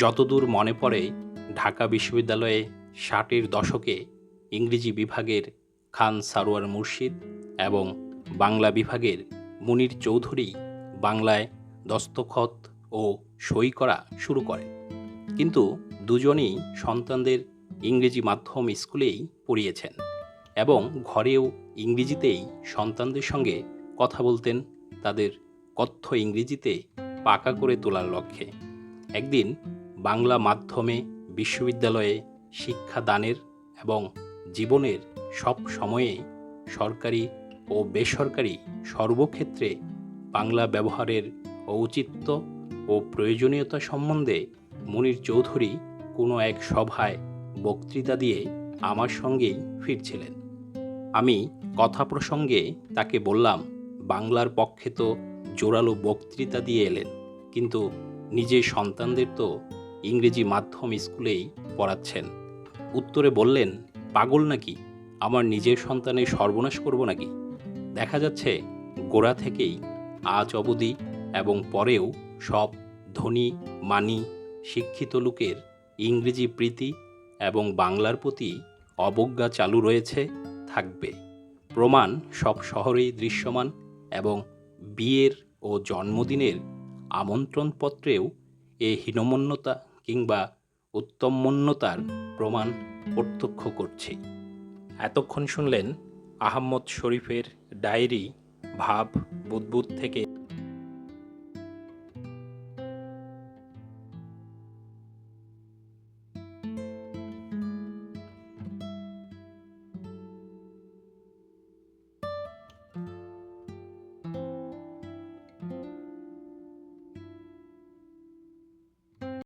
যতদূর মনে পড়ে, ঢাকা বিশ্ববিদ্যালয়ে ষাটের দশকে ইংরেজি বিভাগের খান সারোয়ার মুর্শিদ এবং বাংলা বিভাগের মুনির চৌধুরী বাংলায় দস্তখত ও সই করা শুরু করে। কিন্তু দুজনেই সন্তানদের ইংরেজি মাধ্যম স্কুলেই পড়িয়েছেন এবং ঘরেও ইংরেজিতেই সন্তানদের সঙ্গে কথা বলতেন তাদের কথ্য ইংরেজিতে পাকা করে তোলার লক্ষ্যে। একদিন বাংলা মাধ্যমে বিশ্ববিদ্যালয়ে শিক্ষাদানের এবং জীবনের সব সময়ে সরকারি ও বেসরকারি সর্বক্ষেত্রে বাংলা ব্যবহারের ঔচিত্য ও প্রয়োজনীয়তা সম্বন্ধে মুনির চৌধুরী কোনো এক সভায় বক্তৃতা দিয়ে আমার সঙ্গেই ফিরছিলেন। আমি কথা প্রসঙ্গে তাকে বললাম, বাংলার পক্ষে তো জোরালো বক্তৃতা দিয়ে এলেন, কিন্তু নিজের সন্তানদের তো ইংরেজি মাধ্যম স্কুলেই পড়াচ্ছেন। উত্তরে বললেন, পাগল নাকি? আমার নিজের সন্তানের সর্বনাশ করব নাকি? দেখা যাচ্ছে, গোড়া থেকেই আজ অবধি এবং পরেও সব ধনী, মানি, শিক্ষিত লোকের ইংরেজি প্রীতি এবং বাংলার প্রতি অবজ্ঞা চালু রয়েছে, থাকবে। প্রমাণ সব শহরেই দৃশ্যমান এবং বিয়ের ও জন্মদিনের আমন্ত্রণপত্রেও এ হীনমন্যতা কিংবা উত্তমমন্যতার প্রমাণ প্রত্যক্ষ করছি। এতক্ষণ শুনলেন আহম্মদ শরীফের ডায়েরি ভাব বুদবুদ থেকে